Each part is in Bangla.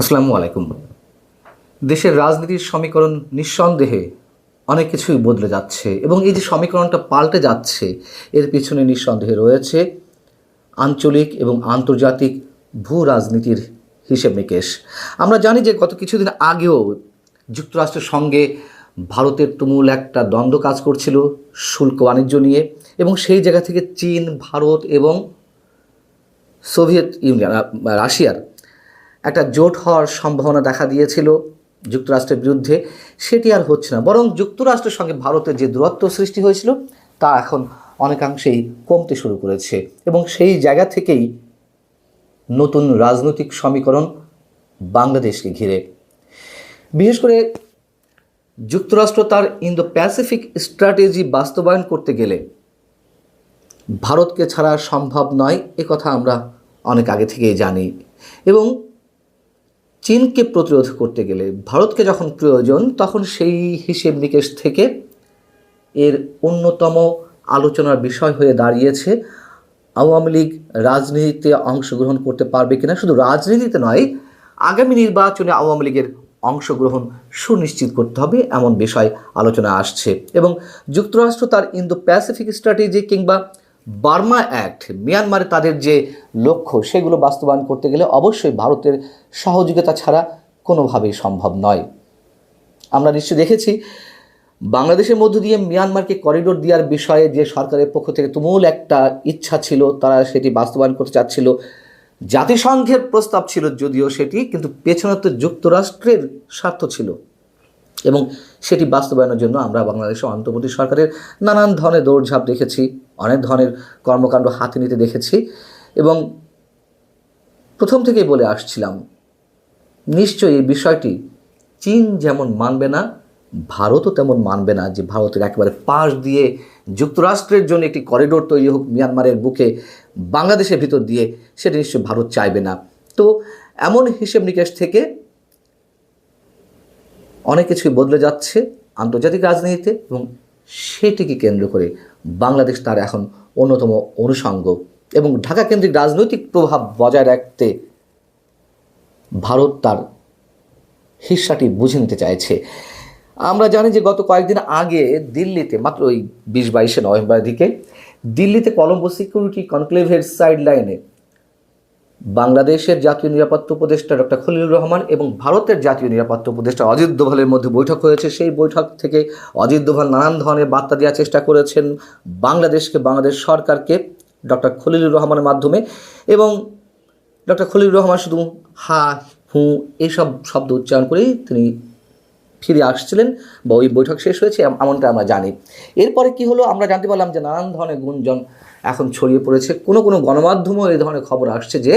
আসসালামু আলাইকুম। দেশের রাজনীতির সমীকরণ নিঃসন্দেহে অনেক কিছুই বদলে যাচ্ছে এবং এই যে সমীকরণটা পাল্টে যাচ্ছে, এর পিছনে নিঃসন্দেহে রয়েছে আঞ্চলিক এবং আন্তর্জাতিক ভূ রাজনীতির হিসেব নিকেশ। আমরা জানি যে গত কিছুদিন আগেও যুক্তরাষ্ট্রের সঙ্গে ভারতের তুমুল একটা দ্বন্দ্ব কাজ করছিল শুল্ক বাণিজ্য নিয়ে এবং সেই জায়গা থেকে চীন, ভারত এবং সোভিয়েত ইউনিয়ন রাশিয়ার একটা জোট হওয়ার সম্ভাবনা দেখা দিয়েছিল যুক্তরাষ্ট্রের বিরুদ্ধে। সেটি আর হচ্ছে না। বরং যুক্তরাষ্ট্রের সঙ্গে ভারতের যে দূরত্ব সৃষ্টি হয়েছিল, তা এখন অনেকাংশেই কমতে শুরু করেছে। এবং সেই জায়গা থেকেই নতুন রাজনৈতিক সমীকরণ বাংলাদেশকে ঘিরে। বিশেষ করে যুক্তরাষ্ট্র তার ইন্দো প্যাসিফিক স্ট্র্যাটেজি বাস্তবায়ন করতে গেলে ভারতকে ছাড়া সম্ভব নয়, এ কথা আমরা অনেক আগে থেকেই জানি। এবং চীনকে প্রতিরোধ করতে গেলে ভারতকে যখন প্রয়োজন, তখন সেই হিসেব নিকেশ থেকে এর অন্যতম আলোচনার বিষয় হয়ে দাঁড়িয়েছে, আওয়ামী লীগ রাজনীতিতে অংশগ্রহণ করতে পারবে কিনা। শুধু রাজনীতিতে নয়, আগামী নির্বাচনে আওয়ামী লীগের অংশগ্রহণ সুনিশ্চিত করতে হবে এমন বিষয় আলোচনা আসছে। এবং যুক্তরাষ্ট্র তার ইন্দো প্যাসিফিক স্ট্র্যাটেজি কিংবা বার্মা অ্যাক্ট, মিয়ানমারে তাদের যে লক্ষ্য, সেগুলো বাস্তবায়ন করতে গেলে অবশ্যই ভারতের সহযোগিতা ছাড়া কোনোভাবেই সম্ভব নয়। আমরা নিশ্চয় দেখেছি, বাংলাদেশের মধ্য দিয়ে মিয়ানমারকে করিডোর দেওয়ার বিষয়ে যে সরকারের পক্ষ থেকে তুমুল একটা ইচ্ছা ছিল, তারা সেটি বাস্তবায়ন করতে চাচ্ছিল। জাতিসংঘের প্রস্তাব ছিল যদিও সেটি, কিন্তু পেছনে তো যুক্তরাষ্ট্রের স্বার্থ ছিল। এবং সেটি বাস্তবায়নের জন্য আমরা বাংলাদেশের অন্তর্বর্তী সরকারের নানান ধরনের দৌড়ঝাঁপ দেখেছি। অনেক ধরনের কর্মকাণ্ড হাতে নিতে দেখেছি এবং প্রথম থেকেই বলে আসছিলাম, নিশ্চয়ই এই বিষয়টি চীন যেমন মানবে না, ভারতও তেমন মানবে না যে ভারতের একেবারে পাশ দিয়ে যুক্তরাষ্ট্রের জন্য একটি করিডোর তৈরি হোক মিয়ানমারের বুকে, বাংলাদেশের ভিতর দিয়ে সেটা নিশ্চয়ই ভারত চাইবে না। তো এমন হিসেব নিকেশ থেকে অনেক কিছুই বদলে যাচ্ছে আন্তর্জাতিক রাজনীতিতে এবং সেটিকে কেন্দ্র করে বাংলাদেশ তার এখন অন্যতম অনুষঙ্গ এবং ঢাকা কেন্দ্রিক রাজনৈতিক প্রভাব বজায় রাখতে ভারত তার হিস্সাটি বুঝে নিতে চাইছে। আমরা জানি যে গত কয়েকদিন আগে দিল্লিতে, মাত্র ওই বিশ বাইশে নভেম্বরের দিকে, দিল্লিতে কলম্বো সিকিউরিটি কনক্লেভের সাইড লাইনে বাংলাদেশের জাতীয় নিরাপত্তা উপদেষ্টা ডক্টর খলিলুর রহমান এবং ভারতের জাতীয় নিরাপত্তা উপদেষ্টা অজিত দোভালের মধ্যে বৈঠক হয়েছে। সেই বৈঠক থেকে অজিত দোভাল নানান ধরনের বার্তা দেওয়ার চেষ্টা করেছেন বাংলাদেশকে, বাংলাদেশ সরকারকে ডক্টর খলিলুর রহমানের মাধ্যমে এবং ডক্টর খলিলুর রহমান শুধু হা, হু এইসব শব্দ উচ্চারণ করেই তিনি ফিরে আসছিলেন বা ওই বৈঠক শেষ হয়েছে, এমনটা আমরা জানি। এরপরে কি হলো? আমরা জানতে পারলাম যে নানান ধরনের গুঞ্জন এখন ছড়িয়ে পড়েছে। কোনো কোনো গণমাধ্যমও এই ধরনের খবর আসছে যে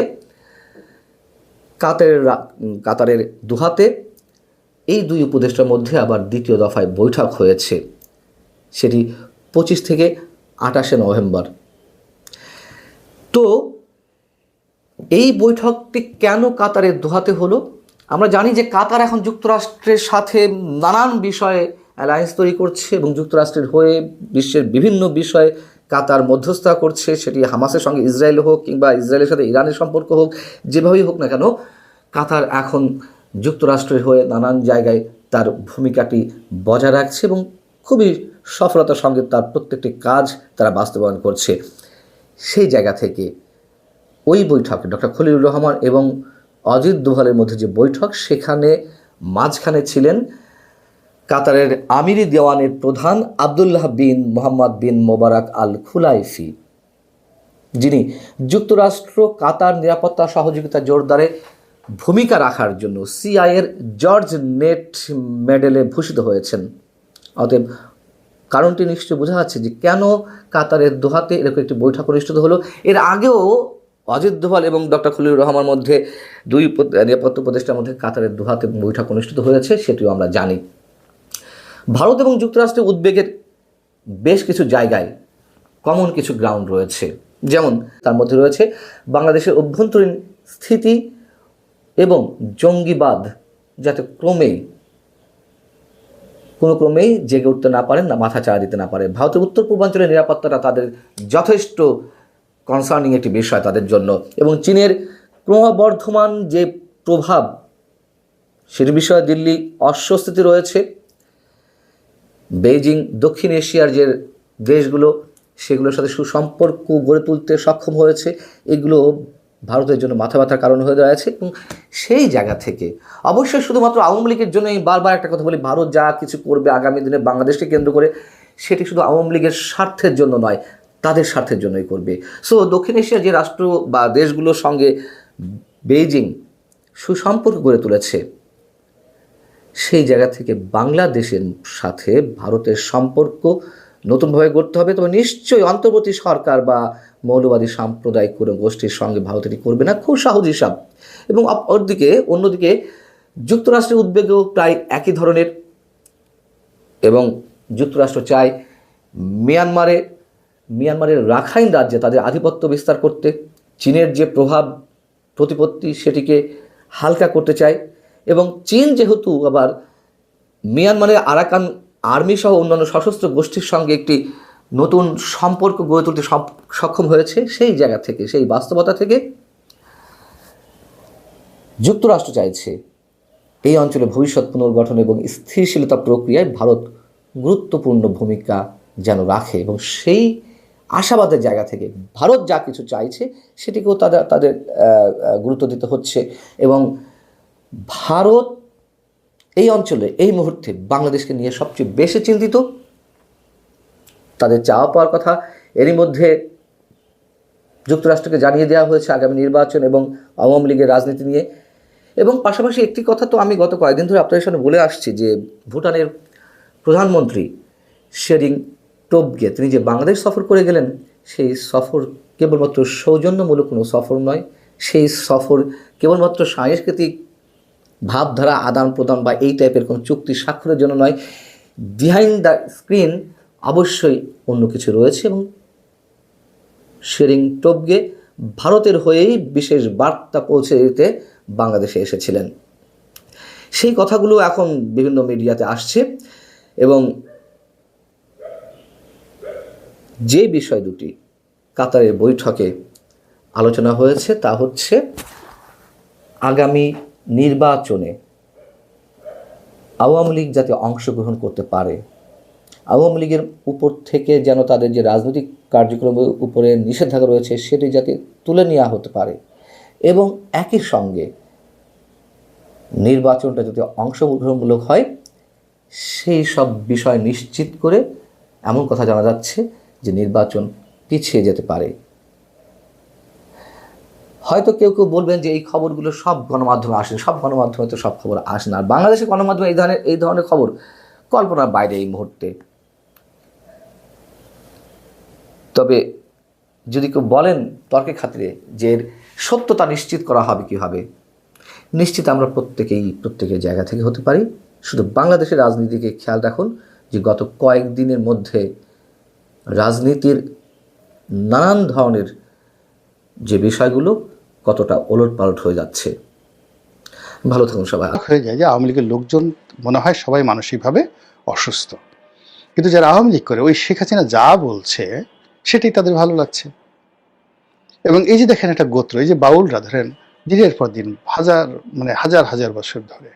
কাতারের কাতারের দুহাতে এই দুই উপদেষ্টার মধ্যে আবার দ্বিতীয় দফায় বৈঠক হয়েছে। সেটি পঁচিশ থেকে আঠাশে নভেম্বর। তো এই বৈঠকটি কেন কাতারের দোহাতে হলো? আমরা জানি যে কাতার এখন যুক্তরাষ্ট্রের সাথে নানান বিষয়ে অ্যালায়েন্স তৈরি করছে এবং যুক্তরাষ্ট্রের হয়ে বিশ্বের বিভিন্ন বিষয়ে কাতার মধ্যস্থতা করছে, সেটি হামাসের সঙ্গে ইসরায়েল হোক কিংবা ইসরায়েলের সাথে ইরানের সম্পর্ক হোক, যেভাবেই হোক না কেন, কাতার এখন যুক্তরাষ্ট্রের হয়ে নানান জায়গায় তার ভূমিকাটি বজায় রাখছে এবং খুবই সফলতার সঙ্গে তার প্রত্যেকটি কাজ তারা বাস্তবায়ন করছে। সেই জায়গা থেকে ওই বৈঠকে, ডক্টর খলিলুর রহমান এবং অজিত দোভালের মধ্যে যে বৈঠক, সেখানে মাঝখানে ছিলেন কাতারের আমিরি দেওয়ানের প্রধান আবদুল্লাহ বিন মোহাম্মদ বিন মোবারক আল খুলাইফি, যিনি যুক্তরাষ্ট্র, কাতার নিরাপত্তা সহযোগিতা জোরদারে ভূমিকা রাখার জন্য সিআইয়ের জর্জ নেট মেডেলে ভূষিত হয়েছেন। অতএব কারণটি নিশ্চয়ই বোঝা যাচ্ছে যে কেন কাতারের দোহাতে এরকম একটি বৈঠক অনুষ্ঠিত হলো। এর আগেও অজিত দোভাল এবং ডক্টর খলিলুর রহমান মধ্যে দুই নিরাপত্তা উপদেষ্টার মধ্যে কাতারের দোহাতে বৈঠক অনুষ্ঠিত হয়েছে, সেটিও আমরা জানি। ভারত এবং যুক্তরাষ্ট্রের উদ্বেগের বেশ কিছু জায়গায় কমন কিছু গ্রাউন্ড রয়েছে। যেমন তার মধ্যে রয়েছে বাংলাদেশের অভ্যন্তরীণ স্থিতি এবং জঙ্গিবাদ, যাতে ক্রমেই, কোনো ক্রমেই জেগে উঠতে না পারেন না, মাথা চাড়া দিতে না পারে। ভারতের উত্তর পূর্বাঞ্চলের নিরাপত্তাটা তাদের যথেষ্ট কনসার্নিং একটি বিষয় তাদের জন্য এবং চীনের ক্রমবর্ধমান যে প্রভাব, সেটি বিষয়ে দিল্লি অস্বস্তিতে রয়েছে। বেইজিং, দক্ষিণ এশিয়ার যে দেশগুলো, সেগুলোর সাথে সুসম্পর্ক গড়ে তুলতে সক্ষম হয়েছে, এগুলো ভারতের জন্য মাথা ব্যথার কারণ হয়ে দাঁড়াচ্ছে এবং সেই জায়গা থেকে অবশ্যই শুধুমাত্র আওয়ামী লীগের জন্য আমি বারবার একটা কথা বলি, ভারত যা কিছু করবে আগামী দিনে বাংলাদেশকে কেন্দ্র করে, সেটি শুধু আওয়ামী লীগের স্বার্থের জন্য নয়, তাদের স্বার্থের জন্যই করবে। সো দক্ষিণ এশিয়ার যে রাষ্ট্র বা দেশগুলোর সঙ্গে বেইজিং সুসম্পর্ক গড়ে তুলেছে সেই জায়গা থেকে বাংলাদেশের সাথে ভারতের সম্পর্ক নতুনভাবে গড়তে হবে। তবে নিশ্চয়ই অন্তর্বর্তী সরকার বা মৌলবাদী সাম্প্রদায়িক কোনো গোষ্ঠীর সঙ্গে ভারত এটি করবে না, খুব সহজ হিসাব এবং অপরদিকে, অন্যদিকে যুক্তরাষ্ট্রের উদ্বেগও প্রায় একই ধরনের। এবং যুক্তরাষ্ট্র চায় মিয়ানমারে, মিয়ানমারের রাখাইন রাজ্যে তাদের আধিপত্য বিস্তার করতে। চীনের যে প্রভাব, প্রতিপত্তি, সেটিকে হালকা করতে চায়। এবং চীন যেহেতু আবার মিয়ানমারের আরাকান আর্মি সহ অন্যান্য সশস্ত্র গোষ্ঠীর সঙ্গে একটি নতুন সম্পর্ক গড়ে তুলতে সক্ষম হয়েছে, সেই জায়গা থেকে, সেই বাস্তবতা থেকে যুক্তরাষ্ট্র চাইছে এই অঞ্চলে ভবিষ্যৎ পুনর্গঠন এবং স্থিতিশীলতা প্রক্রিয়ায় ভারত গুরুত্বপূর্ণ ভূমিকা যেন রাখে এবং সেই আশাবাদের জায়গা থেকে ভারত যা কিছু চাইছে সেটিকেও তাদের তাদের গুরুত্ব দিতে হচ্ছে এবং ভারত এই অঞ্চলে, এই মুহূর্তে বাংলাদেশকে নিয়ে সবচেয়ে বেশি চিন্তিত। তাদের চাওয়া পাওয়ার কথা এরই মধ্যে যুক্তরাষ্ট্রকে জানিয়ে দেওয়া হয়েছে আগামী নির্বাচন এবং আওয়ামী লীগের রাজনীতি নিয়ে। এবং পাশাপাশি একটি কথা তো আমি গত কয়েকদিন ধরে আপনাদের সামনে বলে আসছি যে, ভুটানের প্রধানমন্ত্রী শেরিং টোবগে তিনি যে বাংলাদেশ সফর করে গেলেন, সেই সফর কেবলমাত্র সৌজন্যমূলক কোনো সফর নয়, সেই সফর কেবলমাত্র সাংস্কৃতিক ভাবধারা আদান প্রদান বা এই টাইপের কোনো চুক্তি স্বাক্ষরের জন্য নয়। বিহাইন্ড দ্য স্ক্রিন অবশ্যই অন্য কিছু রয়েছে এবং শেরিং টোবগে ভারতের হয়েই বিশেষ বার্তা পৌঁছে দিতে বাংলাদেশে এসেছিলেন। সেই কথাগুলো এখন বিভিন্ন মিডিয়াতে আসছে এবং যে বিষয় দুটি কাতারের বৈঠকে আলোচনা হয়েছে তা হচ্ছে আগামী নির্বাচনে আওয়ামী লীগ যাতে অংশগ্রহণ করতে পারে, আওয়ামী লীগের উপর থেকে যেন তাদের যে রাজনৈতিক কার্যক্রমের উপরে নিষেধাজ্ঞা রয়েছে, সেটি যাতে তুলে নেওয়া হতে পারে এবং একই সঙ্গে নির্বাচনটা যাতে অংশগ্রহণমূলক হয়, সেই সব বিষয় নিশ্চিত করে এমন কথা জানা যাচ্ছে যে নির্বাচন পিছিয়ে যেতে পারে। হয়তো কেউ কেউ বলবেন যে এই খবরগুলো সব গণমাধ্যমে আসে, সব গণমাধ্যমে তো সব খবর আসে না। আর বাংলাদেশের গণমাধ্যমে এই ধরনের এই ধরনের খবর কল্পনার বাইরে এই মুহূর্তে। তবে যদি কেউ বলেন তর্কের খাতিরে যে এর সত্যতা নিশ্চিত করা হবে কীভাবে নিশ্চিত আমরা প্রত্যেকেই প্রত্যেকের জায়গা থেকে হতে পারি। শুধু বাংলাদেশের রাজনীতিকে খেয়াল রাখুন যে গত কয়েকদিনের মধ্যে রাজনীতির নানান ধরনের যে বিষয়গুলো কতটা ওলট পালট হয়ে যাচ্ছে। ভালো থাকুন সবাই। হয়ে যায় যে আওয়ামী লীগের লোকজন মনে হয় সবাই মানসিকভাবে অসুস্থ। কিন্তু যারা আওয়ামী লীগ করে, ওই শেখ হাসিনা যা বলছে, সেটাই তাদের ভালো লাগছে। এবং এই যে দেখেন একটা গোত্র, এই যে বাউলরা, ধরেন দিনের পর দিন, হাজার মানে হাজার হাজার বছর ধরে,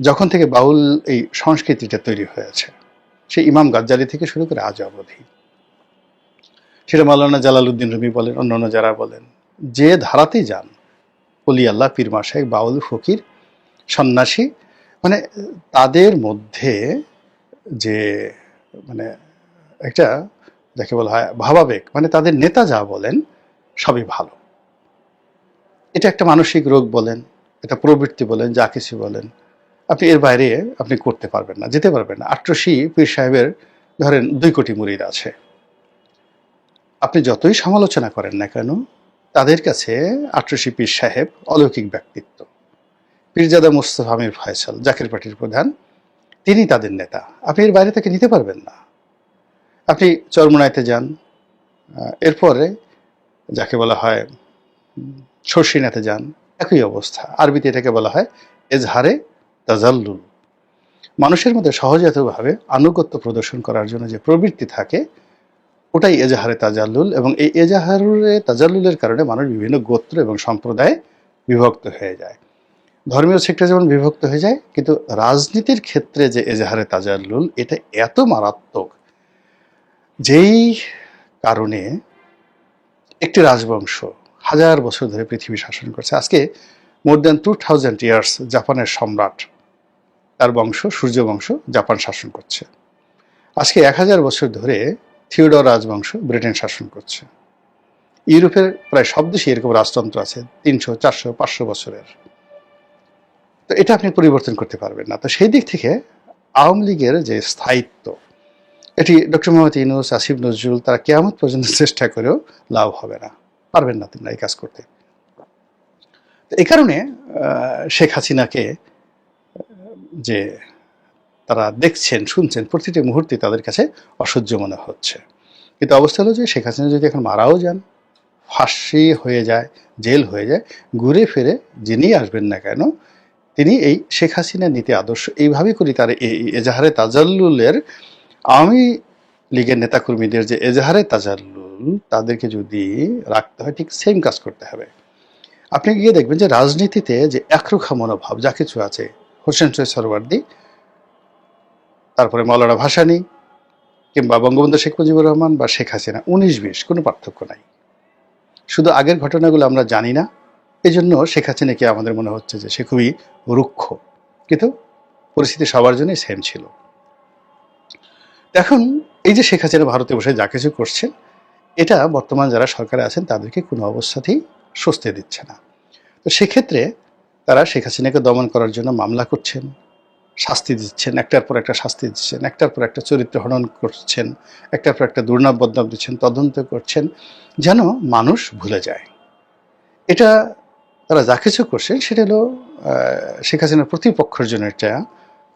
যখন থেকে বাউল এই সংস্কৃতিটা তৈরি হয়েছে, সেই ইমাম গাজ্জালি থেকে শুরু করে আজ অবধি। সেটা মাওলানা জালালউদ্দিন রুমি বলেন, অন্যান্য যারা বলেন। যে ধারাতেই যান, অলি আল্লাহ, পীর মাসায় বাউল ফকির, সন্ন্যাসী মানে তাদের মধ্যে যে মানে একটা যাকে বলা হয় ভাবাবেগ মানে তাদের নেতা যা বলেন সবই ভালো। এটা একটা মানসিক রোগ বলেন, এটা প্রবৃত্তি বলেন, যা কিছু বলেন, আপনি এর বাইরে আপনি করতে পারবেন না, যেতে পারবেন না। আট্রসি পীর সাহেবের ধরেন দুই কোটি মুরিদ আছে। আপনি যতই সমালোচনা করেন না কেন তাদের কাছে আট্রসি পীর সাহেব অলৌকিক ব্যক্তিত্ব। পীরজাদা মুস্তফা আমির ফয়সাল, জাকির পার্টির প্রধান, তিনি তাদের নেতা। আপনি এর বাইরে তাকে নিতে পারবেন না। আপনি চরমোনাইতে যান। এরপরে যাকে বলা হয় শর্ষিনাতে যান। একই অবস্থা। আরবিতে এটাকে বলা হয় এজহারে তাজাল্লুল। মানুষের মধ্যে সহজাতভাবে আনুগত্য প্রদর্শন করার জন্য যে প্রবৃত্তি থাকে ওটাই এজাহারে তাজাল্লুল এবং এই এজাহারে তাজাল্লুলের কারণে মানুষ বিভিন্ন গোত্র এবং সম্প্রদায়ে বিভক্ত হয়ে যায়। ধর্মীয় সেক্টর যেমন বিভক্ত হয়ে যায়, কিন্তু রাজনীতির ক্ষেত্রে যে এজাহারে তাজাল্লুল, এটা এত মারাত্মক যেই কারণে একটি রাজবংশ হাজার বছর ধরে পৃথিবী শাসন করছে। আজকে more than two thousand years জাপানের সম্রাট তার বংশ, সূর্য বংশ জাপান শাসন করছে। আজকে এক হাজার বছর ধরে থিওডর রাজবংশ ব্রিটেন শাসন করছে। ইউরোপের প্রায় সব দেশে এরকম রাজতন্ত্র আছে, তিনশো, চারশো, পাঁচশো বছরের। তো এটা আপনি পরিবর্তন করতে পারবেন না। তো সেই দিক থেকে আওয়ামী লীগের যে স্থায়িত্ব, এটি ডক্টর মোহাম্মদ ইউনুস, আসিফ নজরুল, তারা কেয়ামত পর্যন্ত চেষ্টা করেও লাভ হবে না। পারবেন না তিনি এই কাজ করতে। তো এই কারণে শেখ হাসিনাকে যে তারা দেখছেন, শুনছেন, প্রতিটি মুহূর্তে তাদের কাছে অসহ্য মনে হচ্ছে। কিন্তু অবস্থা হলো যে শেখ হাসিনা যদি এখন মারাও যান, ফাঁসি হয়ে যায়, জেল হয়ে যায়, ঘুরে ফিরে যিনি আসবেন না কেন, তিনি এই শেখ হাসিনা নীতি আদর্শ এইভাবেই করি তার এই এজাহারে তাজাল্লুলের আওয়ামী লীগের নেতাকর্মীদের যে এজাহারে তাজাল্লুল, তাদেরকে যদি রাখতে হয়, ঠিক সেম কাজ করতে হবে। আপনি গিয়ে দেখবেন যে রাজনীতিতে যে একরুখা মনোভাব, যা কিছু আছে, হোসেন সৈয়দ সরওয়ার্দি তারপরে মৌলানা ভাসানী কিংবা বঙ্গবন্ধু শেখ মুজিবুর রহমান বা শেখ হাসিনা, উনিশ বিশ, কোনো পার্থক্য নাই। শুধু আগের ঘটনাগুলো আমরা জানি না এই জন্য শেখ হাসিনাকে আমাদের মনে হচ্ছে যে সে খুবই রুক্ষ? কিন্তু পরিস্থিতি সবার জন্যই সেম ছিল। এখন এই যে শেখ হাসিনা ভারতে বসে যা কিছু করছেন, এটা বর্তমান যারা সরকারে আছেন তাদেরকে কোনো অবস্থাতেই স্বস্তি দিচ্ছে না। তো সেক্ষেত্রে তারা শেখ হাসিনাকে দমন করার জন্য মামলা করছেন। শাস্তি দিচ্ছেন, একটার পর একটা শাস্তি দিচ্ছেন, একটার পর একটা চরিত্র হনন করছেন, একটার পর একটা দুর্নাম বদনাম দিচ্ছেন, তদন্ত করছেন, যেন মানুষ ভুলে যায়। এটা তারা যা কিছু করছেন, সেটা হলো শেখ হাসিনার প্রতিপক্ষের জন্য এটা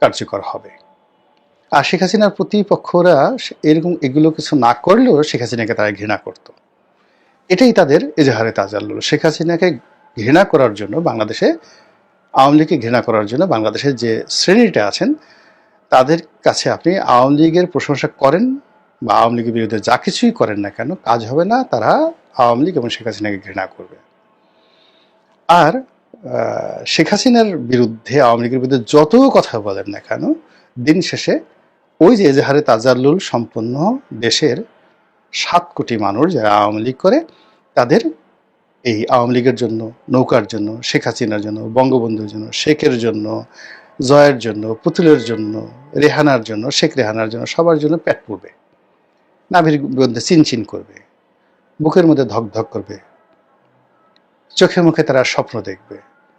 কার্যকর হবে। আর শেখ হাসিনার প্রতিপক্ষরা এরকম এগুলো কিছু না করলেও শেখ হাসিনাকে তারা ঘৃণা করত। এটাই তাদের এজাহারে তাজাল্লুল। শেখ হাসিনাকে ঘৃণা করার জন্য বাংলাদেশে আওয়ামী লীগকে ঘৃণা করার জন্য বাংলাদেশের যে শ্রেণীটা আছেন, তাদের কাছে আপনি আওয়ামী লীগের প্রশংসা করেন বা আওয়ামী লীগের বিরুদ্ধে যা কিছুই করেন না কেন, কাজ হবে না, তারা আওয়ামী লীগ এবং শেখ হাসিনাকে ঘৃণা করবে। আর শেখ হাসিনার বিরুদ্ধে, আওয়ামী লীগের বিরুদ্ধে যত কথা বলেন না কেন, দিন শেষে ওই যে এজাহারে তাজাল্লুল সম্পন্ন দেশের সাত কোটি মানুষ যারা আওয়ামী লীগ করে, তাদের এই আওয়ামী লীগের জন্য, নৌকার জন্য, শেখ হাসিনার জন্য, বঙ্গবন্ধুর জন্য, শেখের জন্য, জয়ের জন্য, পুতুলের জন্য, রেহানার জন্য, শেখ রেহানার জন্য, সবার জন্য পেট পড়বে নাভির মধ্যে চিনচিন করবে। বুকের মধ্যে ধক ধক করবে। চোখে মুখে তারা স্বপ্ন দেখবে।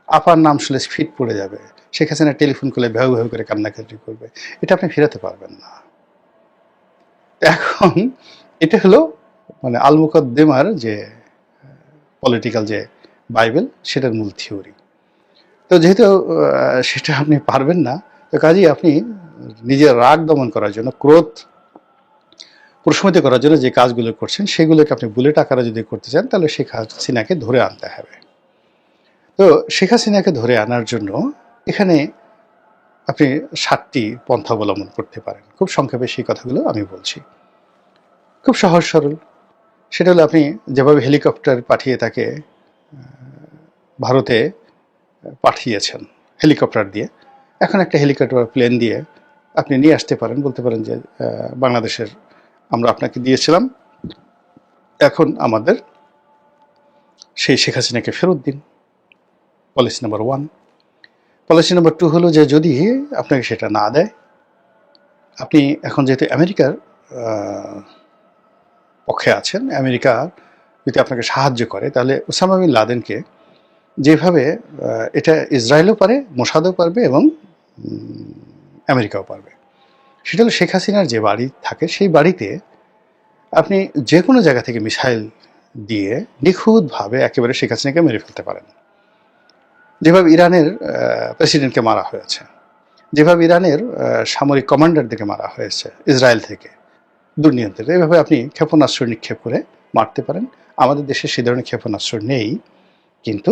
আপার নাম শুনে ফিট পড়ে যাবে। শেখ হাসিনা টেলিফোন করলে ভেউ ভেউ করে কান্নাকাটি করবে। এটা আপনি ফেরাতে পারবেন না। এখন এটা হলো মানে আল মুকদ্দেমার যে পলিটিক্যাল যে বাইবেল সেটার মূল থিওরি তো যেহেতু সেটা আপনি পারবেন না, তো কাজেই আপনি নিজের রাগ দমন করার জন্য, ক্রোধ প্রশমিত করার জন্য যে কাজগুলো করছেন, সেগুলোকে আপনি বুলেট আকারে যদি করতে চান, তাহলে শেখ হাসিনাকে ধরে আনতে হবে। তো শেখ হাসিনাকে ধরে আনার জন্য এখানে আপনি সাতটি পন্থা অবলম্বন করতে পারেন। খুব সংক্ষেপে সেই কথাগুলো আমি বলছি। খুব সহজ সরল। সেটা হলো আপনি যেভাবে হেলিকপ্টার পাঠিয়ে তাকে ভারতে পাঠিয়েছেন, হেলিকপ্টার দিয়ে। এখন একটা হেলিকপ্টার প্লেন দিয়ে আপনি নিয়ে আসতে পারেন, বলতে পারেন যে বাংলাদেশের আমরা আপনাকে দিয়েছিলাম। এখন আমাদের সেই শেখ হাসিনাকে ফেরত দিন। Policy number one. Policy number two হলো যে, যদি আপনাকে সেটা না দেয়, আপনি এখন যেহেতু আমেরিকার পক্ষে আছেন, আমেরিকা যদি আপনাকে সাহায্য করে, তাহলে ওসামা বিন লাদেনকে যেভাবে এটা ইসরায়েলও পারে, মোসাদও পারবে এবং আমেরিকাও পারবে। সেটা হলো শেখ হাসিনার যে বাড়ি থাকে, সেই বাড়িতে আপনি যে কোনো জায়গা থেকে মিসাইল দিয়ে নিখুঁতভাবে একেবারে শেখ হাসিনাকে মেরে ফেলতে পারেন। যেভাবে ইরানের প্রেসিডেন্টকে মারা হয়েছে, যেভাবে ইরানের সামরিক কমান্ডারদেরকে মারা হয়েছে, ইসরায়েল থেকে। দুর্নিয়ন্ত্রিত এভাবে আপনি ক্ষেপণাস্ত্র নিক্ষেপ করে মারতে পারেন। আমাদের দেশে সে ধরনের ক্ষেপণাস্ত্র নেই। কিন্তু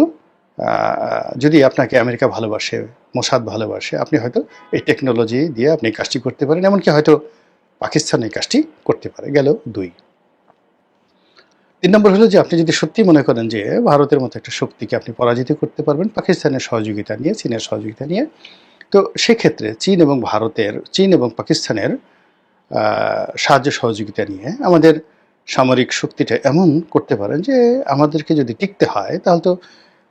যদি আপনাকে আমেরিকা ভালোবাসে, মোসাদ ভালোবাসে, আপনি হয়তো এই টেকনোলজি দিয়ে আপনি কাজটি করতে পারেন। এমনকি হয়তো পাকিস্তান এই কাজটি করতে পারে। গেল দুই। তিন নম্বর হলো যে, আপনি যদি সত্যি মনে করেন যে, ভারতের মতো একটা শক্তিকে আপনি পরাজিত করতে পারবেন, পাকিস্তানের সহযোগিতা নিয়ে, চীনের সহযোগিতা নিয়ে, তো সেক্ষেত্রে চীন এবং ভারতের, চীন এবং পাকিস্তানের সাহায্য সহযোগিতা নিয়ে আমাদের সামরিক শক্তিটা এমন করতে পারেন যে আমাদেরকে যদি টিকতে হয়, তাহলে তো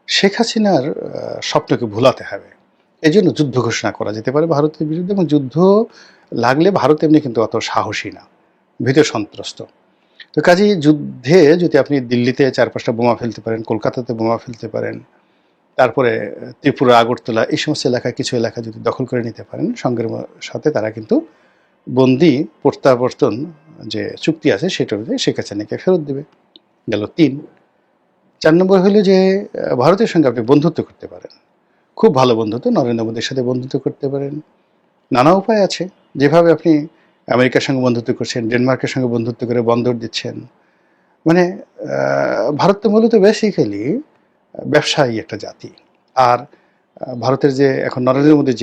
শেখ হাসিনার স্বপ্নকে ভুলাতে হবে। এই জন্য যুদ্ধ ঘোষণা করা যেতে পারে ভারতের বিরুদ্ধে এবং যুদ্ধ লাগলে ভারত এমনি কিন্তু অত সাহসী না, ভীত সন্ত্রস্ত। তো কাজেই যুদ্ধে যদি আপনি দিল্লিতে চার পাঁচটা বোমা ফেলতে পারেন, কলকাতাতে বোমা ফেলতে পারেন, তারপরে ত্রিপুরা, আগরতলা, এই সমস্ত এলাকায় কিছু এলাকা যদি দখল করে নিতে পারেন, সঙ্গের সাথে তারা কিন্তু বন্দি প্রত্যাবর্তন যে চুক্তি আছে সেটা শেখ হাসিনাকে ফেরত দেবে। গেল তিন। চার নম্বর হলো যে ভারতের সঙ্গে আপনি বন্ধুত্ব করতে পারেন। খুব ভালো বন্ধুত্ব নরেন্দ্র মোদীর সাথে বন্ধুত্ব করতে পারেন। নানা উপায় আছে। যেভাবে আপনি আমেরিকার সঙ্গে বন্ধুত্ব করছেন, ডেনমার্কের সঙ্গে বন্ধুত্ব করে বন্দর দিচ্ছেন। মানে ভারত তো মূলত বেসিক্যালি ব্যবসায়ী একটা জাতি। আর ভারতের যে এখন নরেন্দ্র মোদীর যে